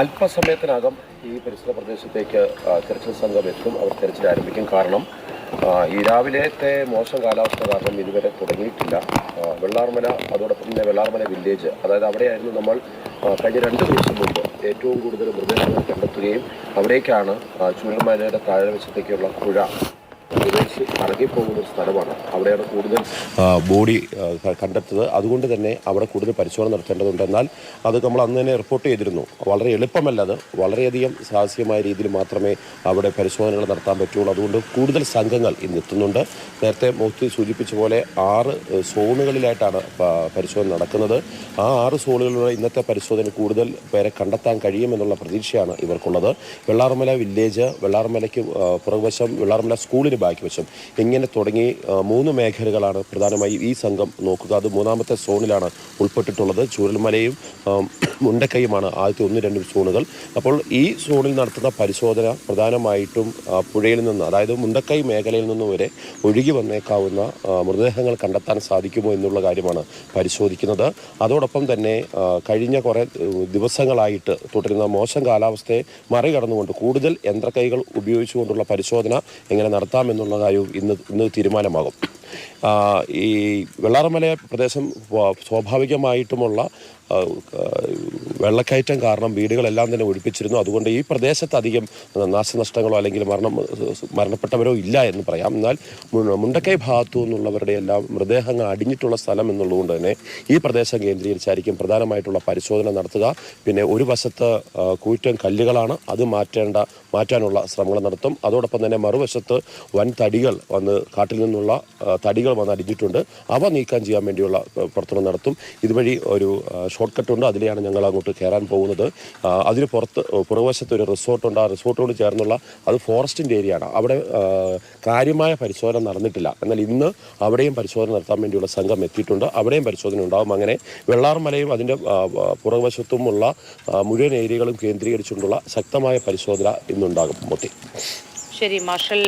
അല്പസമയത്തിനകം ഈ പരിസര പ്രദേശത്തേക്ക് തെരച്ചിൽ സംഘം എത്തും. അവർ തെരച്ചിൽ ആരംഭിക്കും. കാരണം ഈ രാവിലത്തെ മോശം കാലാവസ്ഥ കാരണം ഇതുവരെ തുടങ്ങിയിട്ടില്ല. വെള്ളാർമല അതോടൊപ്പം തന്നെ വെള്ളാർമല വില്ലേജ്. അതായത് അവിടെയായിരുന്നു നമ്മൾ കഴിഞ്ഞ രണ്ട് ദിവസം മുമ്പ് ഏറ്റവും കൂടുതൽ മൃതദേഹങ്ങൾ കണ്ടെത്തുകയും അവിടേക്കാണ് ആ, താഴെ താഴ്വശത്തേക്കുള്ള പുഴ കൂടുതൽ ബോഡി കണ്ടെത്തത് അതുകൊണ്ട് തന്നെ അവിടെ കൂടുതൽ പരിശോധന നടത്തേണ്ടതുണ്ട്. എന്നാൽ അത് നമ്മൾ അന്ന് തന്നെ റിപ്പോർട്ട് ചെയ്തിരുന്നു. വളരെ എളുപ്പമല്ല അത്. വളരെയധികം സാഹസികമായ രീതിയിൽ മാത്രമേ അവിടെ പരിശോധനകൾ നടത്താൻ പറ്റുള്ളൂ. അതുകൊണ്ട് കൂടുതൽ സംഘങ്ങൾ ഇന്ന് എത്തുന്നുണ്ട്. നേരത്തെ മോത്തി സൂചിപ്പിച്ച പോലെ ആറ് സോണുകളിലായിട്ടാണ് പരിശോധന നടക്കുന്നത്. ആ ആറ് സോണുകളിലൂടെ ഇന്നത്തെ പരിശോധന കൂടുതൽ പേരെ കണ്ടെത്താൻ കഴിയുമെന്നുള്ള പ്രതീക്ഷയാണ് ഇവർക്കുള്ളത്. വെള്ളാർമല വില്ലേജ് വെള്ളാർമലയ്ക്ക് പുറകുവശം വെള്ളാർമല സ്കൂളിന് വശം ഇങ്ങനെ തുടങ്ങി മൂന്ന് മേഖലകളാണ് പ്രധാനമായും ഈ സംഘം നോക്കുക. അത് മൂന്നാമത്തെ സോണിലാണ് ഉൾപ്പെട്ടിട്ടുള്ളത്. ചൂരൽമലയും മുണ്ടക്കയുമാണ് ആദ്യത്തെ ഒന്ന് രണ്ട് സോണുകൾ. അപ്പോൾ ഈ സോണിൽ നടത്തുന്ന പരിശോധന പ്രധാനമായിട്ടും പുഴയിൽ നിന്ന് അതായത് മുണ്ടക്കൈ മേഖലയിൽ നിന്ന് വരെ ഒഴുകി വന്നേക്കാവുന്ന മൃതദേഹങ്ങൾ കണ്ടെത്താൻ സാധിക്കുമോ എന്നുള്ള കാര്യമാണ് പരിശോധിക്കുന്നത്. അതോടൊപ്പം തന്നെ കഴിഞ്ഞ കുറേ ദിവസങ്ങളായിട്ട് തുടരുന്ന മോശം കാലാവസ്ഥയെ മറികടന്നുകൊണ്ട് കൂടുതൽ യന്ത്രക്കൈകൾ ഉപയോഗിച്ചുകൊണ്ടുള്ള പരിശോധന എങ്ങനെ നടത്താമെന്നുള്ള കാര്യവും ഇന്ന് ഇന്ന് തീരുമാനമാകും. ഈ വെള്ളാറമല പ്രദേശം സ്വാഭാവികമായിട്ടുമുള്ള വെള്ളക്കയറ്റം കാരണം വീടുകളെല്ലാം തന്നെ ഒഴിപ്പിച്ചിരുന്നു. അതുകൊണ്ട് ഈ പ്രദേശത്ത് അധികം നാശനഷ്ടങ്ങളോ അല്ലെങ്കിൽ മരണം മരണപ്പെട്ടവരോ ഇല്ല എന്ന് പറയാം. എന്നാൽ മുണ്ടക്കൈ ഭാഗത്തു നിന്നുള്ളവരുടെ എല്ലാം മൃതദേഹങ്ങൾ അടിഞ്ഞിട്ടുള്ള സ്ഥലം എന്നുള്ളതുകൊണ്ട് തന്നെ ഈ പ്രദേശം കേന്ദ്രീകരിച്ചായിരിക്കും പ്രധാനമായിട്ടുള്ള പരിശോധന നടത്തുക. പിന്നെ ഒരു വശത്ത് കൂറ്റൻ കല്ലുകളാണ് അത് മാറ്റേണ്ട മാറ്റാനുള്ള ശ്രമങ്ങൾ നടത്തും. അതോടൊപ്പം തന്നെ മറുവശത്ത് വൻ തടികൾ വന്ന് കാട്ടിൽ നിന്നുള്ള തടികൾ വന്ന് അടിഞ്ഞിട്ടുണ്ട്. അവ നീക്കം ചെയ്യാൻ വേണ്ടിയുള്ള പ്രവർത്തനം നടത്തും. ഇതുവഴി ഒരു ഷോർട്ട് കട്ട് ഉണ്ട്. അതിലെയാണ് ഞങ്ങൾ അങ്ങോട്ട് കയറാൻ പോകുന്നത്. അതിന് പുറത്ത് പുറകുവശത്ത് ഒരു റിസോർട്ടുണ്ട് ആ റിസോർട്ടോട് ചേർന്നുള്ള അത് ഫോറസ്റ്റിന്റെ ഏരിയയാണ്. അവിടെ കാര്യമായ പരിശോധന നടന്നിട്ടില്ല. എന്നാൽ ഇന്ന് അവിടെയും പരിശോധന നടത്താൻ വേണ്ടിയുള്ള സംഘം എത്തിയിട്ടുണ്ട്. അവിടെയും പരിശോധന ഉണ്ടാകും അങ്ങനെ വെള്ളാർമലയും അതിന്റെ പുറകുവശത്തുമുള്ള മുഴുവൻ ഏരിയകളും കേന്ദ്രീകരിച്ചുകൊണ്ടുള്ള ശക്തമായ പരിശോധന ഇന്നുണ്ടാകും. മൊത്തി. ശരി മാർഷൽ